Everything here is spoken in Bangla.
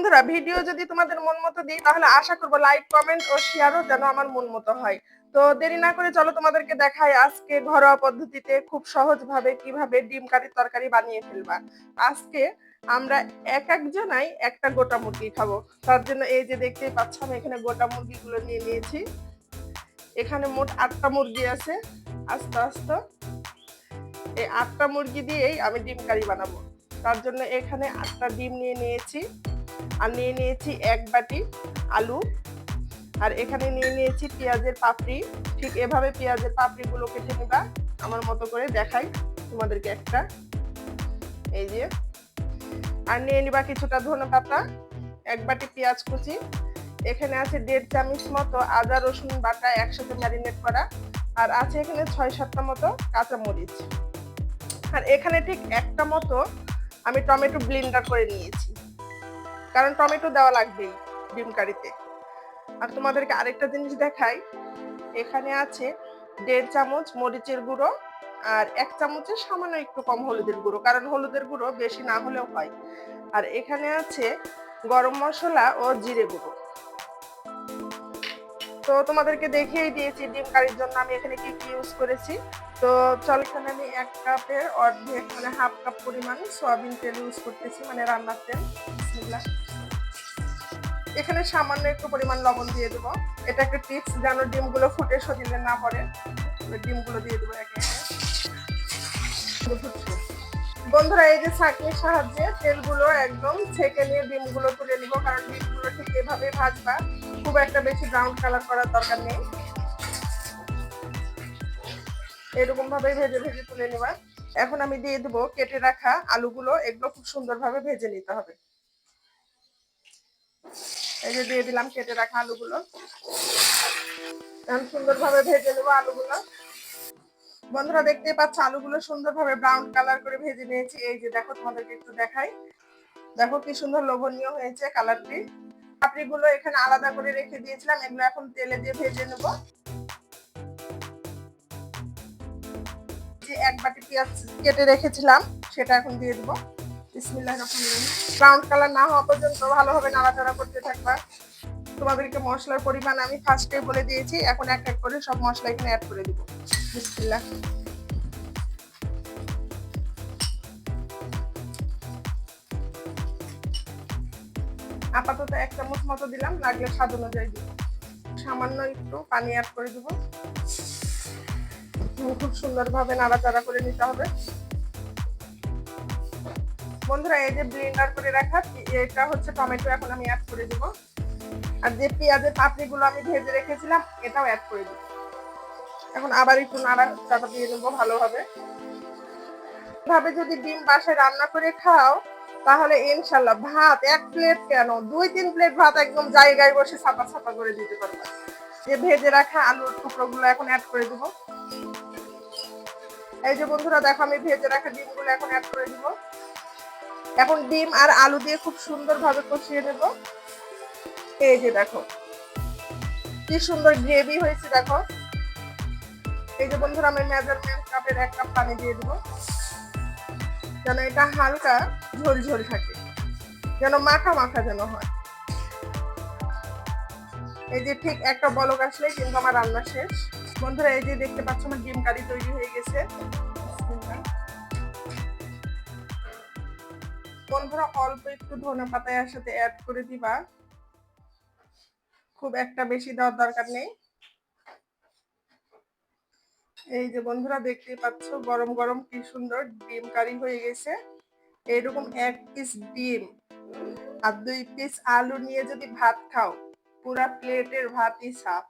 বন্ধুরা, ভিডিও যদি তোমাদের মন মতো দিই, তাহলে আশা করব লাইক কমেন্ট ও শেয়ারও যেন আমার মন মতো হয়। তো দেরি না করে চলো তোমাদেরকে দেখাই আজকে ঘরোয়া পদ্ধতিতে খুব সহজ ভাবে কীভাবে ডিম কারির তরকারি বানিয়ে ফেলবা। আজকে আমরা এক একজনাই একটা গোটা মুরগি খাব। তার জন্য এই যে দেখতে পাচ্ছ, আমি এখানে গোটা মুরগিগুলো নিয়ে নিয়েছি। এখানে মোট আটটা মুরগি আছে। আস্তে আস্তে। এই আটটা মুরগি দিয়েই আমি ডিম কারি বানাবো। তার জন্য এখানে আটটা ডিম নিয়ে নিয়েছি। আর নিয়ে নিয়েছি এক বাটি আলু। আর এখানে নিয়ে নিয়েছি পেঁয়াজের পাপড়ি। ঠিক এভাবে পেঁয়াজের পাপড়িগুলো কেটে নিবা। আমার মতো করে দেখাই তোমাদেরকে একটা। এই যে। আর নিয়ে নিবা কিছুটা ধনে পাতা, এক বাটি পেঁয়াজ কুচি। এখানে আছে দেড় চামচ মতো আদা, রসুন বাটা একসাথে ম্যারিনেট করা। আর আছে এখানে ছয় সাতটা মতো কাঁচা মরিচ আর এখানে ঠিক একটা মতো আমি টমেটো ব্লেন্ডার করে নিয়েছি। কারণ টমেটো দেওয়া লাগবেই ডিম কারিতে। আর তোমাদেরকে আরেকটা জিনিস দেখাই। এখানে আছে দেড় চামচ মরিচের গুঁড়ো আর এক চামচের সামান্য একটু কম হলুদের গুঁড়ো, কারণ হলুদের গুঁড়ো বেশি না হলেও হয়। আর এখানে আছে গরম মশলা ও জিরে গুঁড়ো। তো তোমাদেরকে দেখিয়েই দিয়েছি ডিম কারির জন্য আমি এখানে কি কি ইউজ করেছি। তো চল এখানে আমি এক কাপের অর্ধেক মানে হাফ কাপ পরিমাণ সয়াবিন তেল ইউজ করতেছি মানে রান্নার তেল। বিসমিল্লাহ। এখানে সামান্য একটু পরিমাণ লবণ দিয়ে দেবো। এটা একটা টিপস যেন ডিমগুলো ফুটে শরীরে না পড়ে। ডিমগুলো দিয়ে দেবো একে বন্ধুরা, এই যে ছাঁকনির সাহায্যে তেলগুলো একদম ছেঁকে নিয়ে ডিমগুলো তুলে নিব, কারণ ডিমগুলো ঠিক এভাবে ভাজবা, খুব একটা বেশি ব্রাউন কালার করার দরকার নেই। এরকম ভাবে ভেজে ভেজে তুলে নেবা এখন আমি দিয়ে দেবো কেটে রাখা আলুগুলো, এগুলো খুব সুন্দরভাবে ভেজে নিতে হবে। এই যে দিয়ে দিলাম, কেটে রাখা আলুগুলো। এখন সুন্দরভাবে ভেজে নেব আলুগুলো। বন্ধুরা, দেখতেই পাচ্ছ, আলুগুলো সুন্দরভাবে ব্রাউন কালার করে ভেজে নিয়েছি। এই যে দেখো, তোমাদেরকে একটু দেখাই। দেখো কি সুন্দর লোভনীয় হয়েছে কালারটি পাপড়িগুলো এখানে আলাদা করে রেখে দিয়েছিলাম, এগুলো এখন তেলে দিয়ে ভেজে নেব। যে এক বাটি পেঁয়াজ কেটে রেখেছিলাম, সেটা এখন দিয়ে দেবো। বিসমিল্লাহ ব্রাউন কালার না হওয়া পর্যন্ত ভালোভাবে নাড়াচাড়া করতে থাকবা। তোমাদেরকে মশলার পরিমাণ আমি ফার্স্টে বলে দিয়েছি। এখন এক এক করে সব মশলা এখানে অ্যাড করে দিব। বিসমিল্লাহ। আপাতত এক চামচ মতো দিলাম, লাগলে স্বাদ অনুযায়ী দিব। সামান্য একটু পানি অ্যাড করে দিব। খুব সুন্দরভাবে নাড়াচাড়া করে নিতে হবে। বন্ধুরা, এই যে ব্লেন্ডার করে রাখা, এটা হচ্ছে টমেটো, এখন আমি অ্যাড করে দিব। আর যে পেঁয়াজের পাপড়িগুলো আমি ভেজে রেখেছিলাম, এটাও অ্যাড করে দিব। এখন আবার একটু নাড়াচাড়া দিয়ে নেব ভালোভাবে। ভাবে যদি ডিম বাসায় রান্না করে খাও, তাহলে ইনশাল্লাহ ভাত এক প্লেট কেন? দুই, তিন প্লেট ভাত একদম জায়গায় বসে ছাপা ছাপা করে দিতে পারবে। যে ভেজে রাখা আলুর টুকরোগুলো এখন অ্যাড করে দিব। এই যে বন্ধুরা, দেখো আমি ভেজে রাখা ডিমগুলো এখন অ্যাড করে দিব। এখন ডিম আর আলু দিয়ে খুব সুন্দরভাবে কষিয়ে নেব। এই যে দেখো, কি সুন্দর গ্রেভি হয়েছে দেখো। এই যে বন্ধুরা, আমি মেজারমেন্ট কাপের এক কাপ পানি দিয়ে দেবো। যেন এটা হালকা ঝোল ঝোল থাকে, যেন মাখা মাখা যেন হয়। এই যে ঠিক একটা বলক আসলে কিন্তু আমার রান্না শেষ। বন্ধুরা, এই যে দেখতে পাচ্ছ, আমার ডিম কারি তৈরি হয়ে গেছে। বন্ধুরা অল্প একটু ধনে পাতার সাথে অ্যাড করে দিবা। খুব একটা বেশি দেওয়ার দরকার নেই। এই যে বন্ধুরা দেখতেই পাচ্ছ, গরম গরম কি সুন্দর ডিম কারি হয়ে গেছে। এরকম এক পিস ডিম আর দুই পিস আলু নিয়ে যদি ভাত খাও, পুরা প্লেটের ভাতই সাফ।